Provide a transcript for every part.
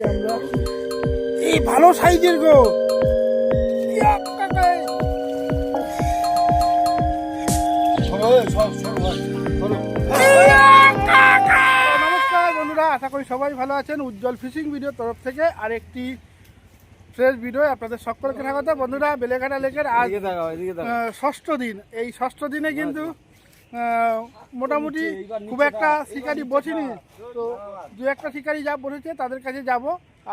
আমরা এই ভালো সাইজের গো। নমস্কার বন্ধুরা আশা করি সবাই ভালো আছেন। উজ্জ্বল ফিশিং ভিডিও তরফ থেকে আরেকটি ফ্রেশ ভিডিও আপনাদের সকলকে স্বাগত। বন্ধুরা বেলেঘাটা লেকের আজ ষষ্ঠ দিন। এই ষষ্ঠ দিনে কিন্তু আহ, মোটামুটি খুব একটা শিকারি বসেনি। তো দু একটা শিকারি যা বসেছে তাদের কাছে যাব।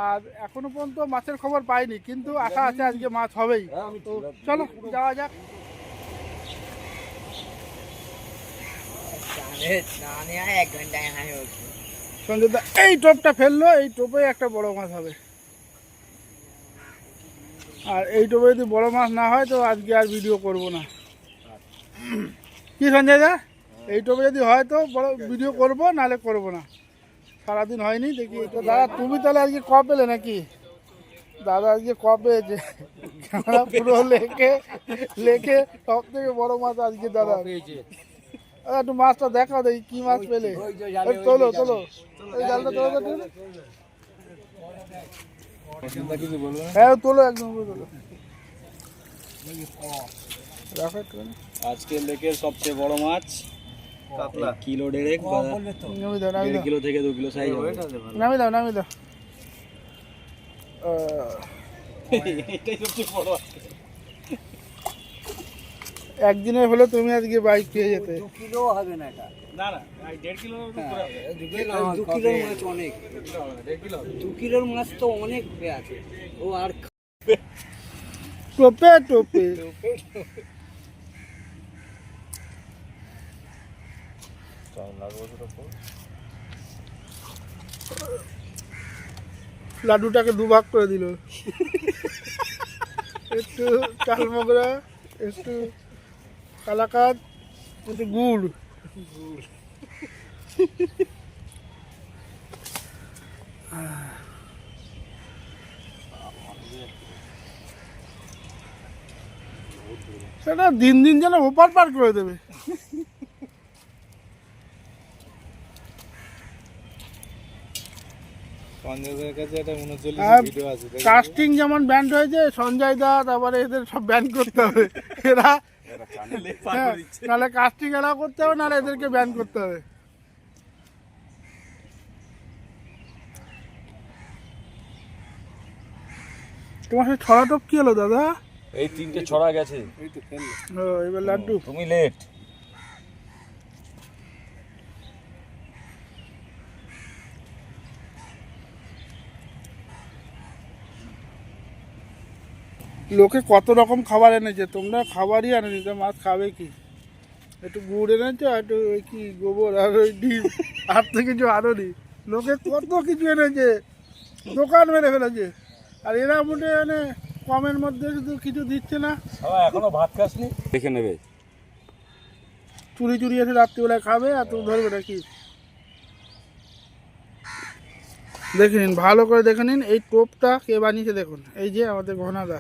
আর এখনও পর্যন্ত মাছের খবর পাইনি, কিন্তু আশা আছে আজকে মাছ হবেই। তো চলো, যাওয়া যাক। এই টোপটা ফেলল, এই টোপে একটা বড় মাছ হবে। আর এই টোপে যদি বড় মাছ না হয়, তো আজকে আর ভিডিও করব না। কি সঞ্জয় দা? এই টোপে যদি হয় তো বড় ভিডিও করব নাহলে করব না। সারাদিন হয়নি দেখি তো দাদা তুমি তাহলে আজকে ক পেলে নাকি? দাদা আজকে ক পেয়েছে ক্যামেরা পুরো লেখে লেখে সব থেকে বড় মাছ আজকে দাদা। দাদা, একটু মাছটা দেখাও দেখি কি মাছ পেলে। তোলো তোলো। এই জালটা তোলো তো হ্যাঁ তোলো একদম তোলো। রাখো একটুখানি। আজকে লেকের সবচেয়ে বড় মাছ। কাতলা। কিলো ডেড়েক বা নামিয়ে দাও নামিয়ে দেড় দাও। কিলো থেকে দু কিলো সাইজ হবে। নামিয়ে দাও নামিয়ে দাও। আহ, এটাই সবচেয়ে বড় একদিনে হলে তুমি আজকে বাইক পেয়ে যেতে। দু কিলো হবে না এটা। না না এই দেড় কিলো দু কিলোর মাছ অনেক। দু কিলোর মাছ তো অনেক হয়ে আছে। ও আর টোপে টোপে। লাড্ডুটাকে দুভাগ করে দিল। একটু চালমগরা একটু কালাকাদ, একটু গুড়। সেটা দিন দিন যেন ওপার পার করে দেবে সঞ্জয়ের কাছে একটা উনচল্লিশ আর ভিডিও আছে কাস্টিং যেমন ব্যান্ড হয়েছে সঞ্জয় দা তারপরে এদের সব ব্যান করতে হবে। এরা হ্যাঁ, নাহলে কাস্টিং এরা করতে হবে নাহলে এদেরকে ব্যান করতে হবে। তোমার সাথে ছড়া টপ কি হলো দাদা? এই তিনটে ছড়া গেছে। ও এবার লাড্ডু। তুমি লেট লোকে কত রকম খাবার এনেছে? তোমরা খাবারই এনেছো তো মাছ খাবে কি? একটু গুড় এনেছো আর একটু ওই কি গোবর আর ওই ডিম? আর তো কিছু আরও নি লোকে কত কিছু এনেছে? দোকান মেরে ফেলেছে। আর এরা মোটে মানে কমের মধ্যে শুধু কিছু দিচ্ছে না। এখনও ভাত খাসনি? দেখে নেবে। চুরি চুরি এসে রাত্রিবেলায় খাবে আর তুমি ধরবে নাকি? দেখে নিন ভালো করে দেখে নিন এই টোপটা কে বানিয়েছে দেখুন। এই যে আমাদের ঘনাদা।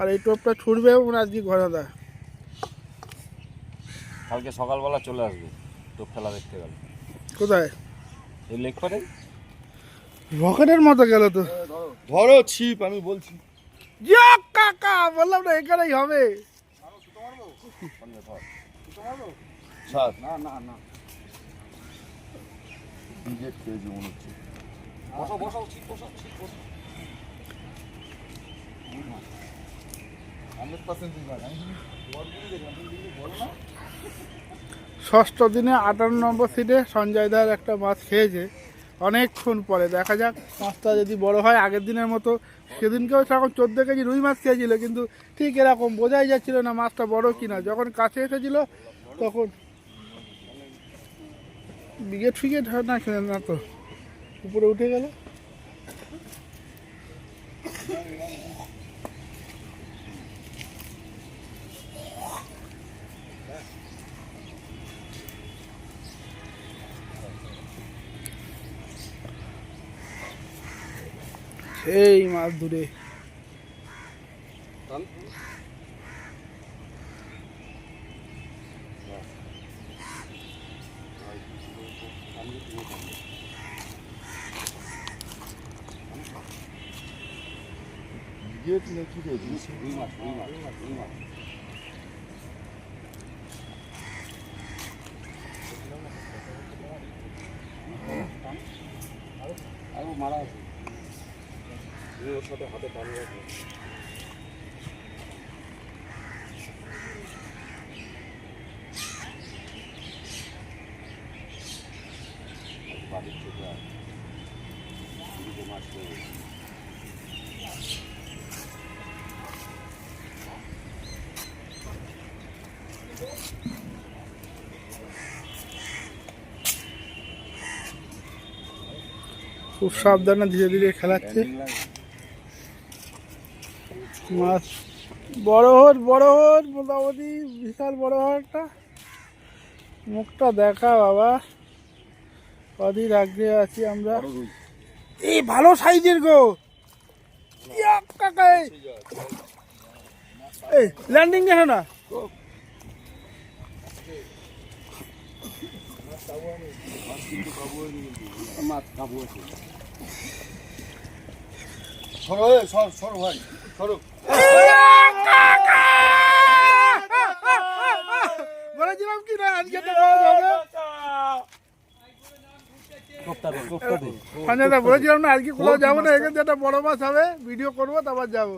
আর এই টোপটা ছুটবেও মানে আজকে ঘনাদা। কালকে সকালবেলা চলে আসবে টোপ খেলা দেখতে গেল। কোথায়? এই লেক পারে রকেটের মতো গেল তো। ধরো ছিপ আমি বলছি। কাকা বললাম না এখানেই হবে। না না না। বসো বসো ছিপ বসো ছিপ বসো ষষ্ঠ দিনে আটান্ন নম্বর সিটে সঞ্জয় দার একটা মাছ খেয়েছে। অনেকক্ষণ পরে, দেখা যাক মাছটা যদি বড় হয় আগের দিনের মতো। সেদিনকেও সেরকম চোদ্দ কেজি রুই মাছ খেয়েছিল, কিন্তু ঠিক এরকম বোঝাই যাচ্ছিল না মাছটা বড় কিনা। যখন কাছে এসেছিল, তখন বিগেট ফিগেট হয় না না তো। উপরে উঠে গেল। সেই মাছ দূরে ইয়েট নাকি রে রুই মাছ রুই মাছ রুই মাছ আরও মারা আছে ওর সাথে হাতে পানি আছে খুব সাবধানে ধীরে ধীরে খেলাচ্ছে। মাছ বড় হর বড় হর মোটামুটি বিশাল বড় হরটা মুখটা দেখা বাবা। কদিন আগে আছি আমরা। এই ভালো সাইজের গো এই। ল্যান্ডিং দেখো না? সরো বলেছিলাম কি না আজকে কোথাও যাব না এখানে একটা বড় মাছ হবে ভিডিও করব তারপর যাব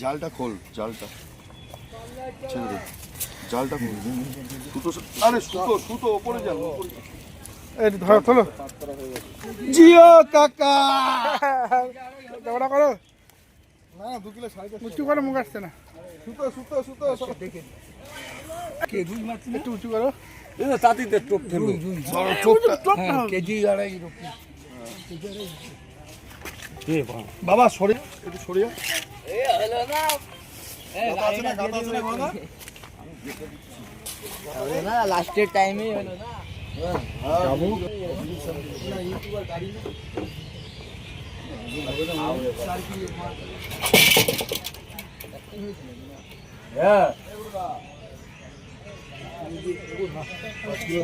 জালটা খোল জালটা ছেড়ে জালটা সুতো আরে সুতো সুতো ওপরে যান এই ধরো তোলো। জিও কাকা। ঝগড়া করো। না দু কিলো সাড়ে চারশো। উঁচু করো মুখ আসছে না। সুতো সুতো সুতো সরো। কে রুই মাছ একটু উঁচু করো। তাঁতিতে টোপ চোখটা হ্যাঁ, কেজি আড়াই বাবা। সরে। একটু না না? লাস্টের টাইমে হলো না।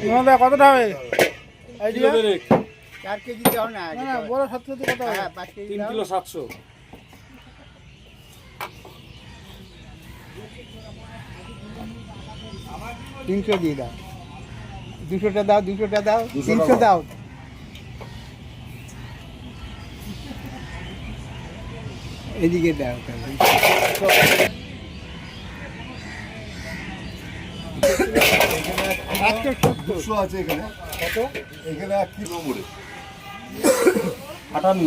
তোমাদের কতটা হবে? আইডিয়া চার কেজি দাও না না না বড় সত্যি সত্যি কত হবে? পাঁচ কেজি তিন কিলো সাতশো। তিনশো দিয়ে দাও। দুশোটা দাও দুশোটা দাও তিনশো দাও। এদিকে দাও দুশো আছে এখানে। কত? এখানে এক কিলো মোড়ে। আটান্ন।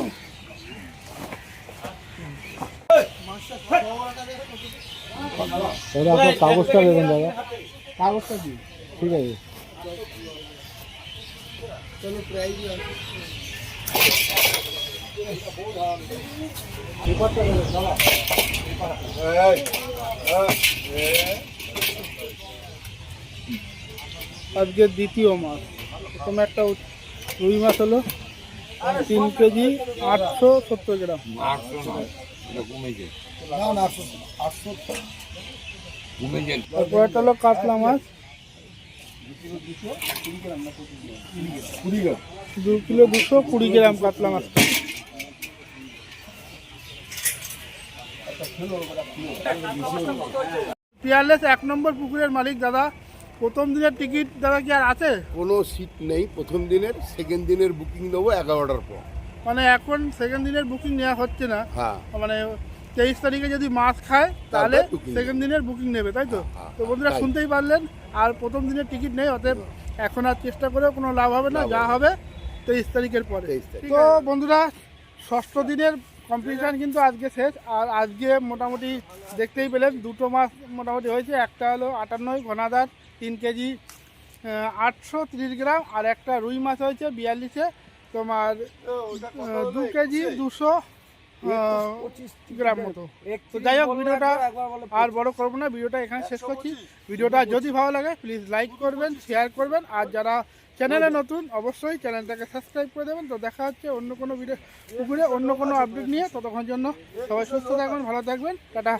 কাগজটা দেবেন দাদা। কাগজটা কি? ঠিক আছে। এই, আজকের দ্বিতীয় মাছ প্রথমে একটা রুই মাছ হলো তিন কেজি আটশো সত্তর গ্রাম। না না আটশো আটশো হলো কাতলা মাছ দু কিলো দুশো কুড়ি গ্রাম কাতলা মাছটা পিয়ারলেস এক নম্বর পুকুরের মালিক দাদা। প্রথম দিনের টিকিট দাদা কি আর আছে? কোনো সিট নেই। প্রথম দিনের সেকেন্ড দিনের বুকিং নেব এগারোটার পর। মানে এখন সেকেন্ড দিনের বুকিং নেওয়া হচ্ছে না। হ্যাঁ। মানে তেইশ তারিখে যদি মাছ খায় তাহলে সেকেন্ড দিনের বুকিং নেবে তাই তো? তো বন্ধুরা শুনতেই পারলেন আর প্রথম দিনের টিকিট নেই অতএব এখন আর চেষ্টা করেও কোনো লাভ হবে না যা হবে হবে তেইশ তারিখের পরে। তো বন্ধুরা ষষ্ঠ দিনের কম্পিটিশান কিন্তু আজকে শেষ আর আজকে মোটামুটি দেখতেই পেলেন দুটো মাছ মোটামুটি হয়েছে একটা হলো আটান্নই ঘনাদার তিন কেজি আটশো তিরিশ গ্রাম আর একটা রুই মাছ হয়েছে বিয়াল্লিশে তোমার দু কেজি দুশো গ্রাম মতো। তো যাই হোক ভিডিওটা আর বড় করব না ভিডিওটা এখানে শেষ করছি। ভিডিওটা যদি ভালো লাগে প্লিজ লাইক করবেন শেয়ার করবেন আর যারা চ্যানেলে নতুন অবশ্যই চ্যানেলটাকে সাবস্ক্রাইব করে দেবেন। তো দেখা হচ্ছে অন্য কোনো ভিডিও পুকুরে অন্য কোনো আপডেট নিয়ে। ততক্ষণ জন্য সবাই সুস্থ থাকবেন ভালো থাকবেন। টাটা।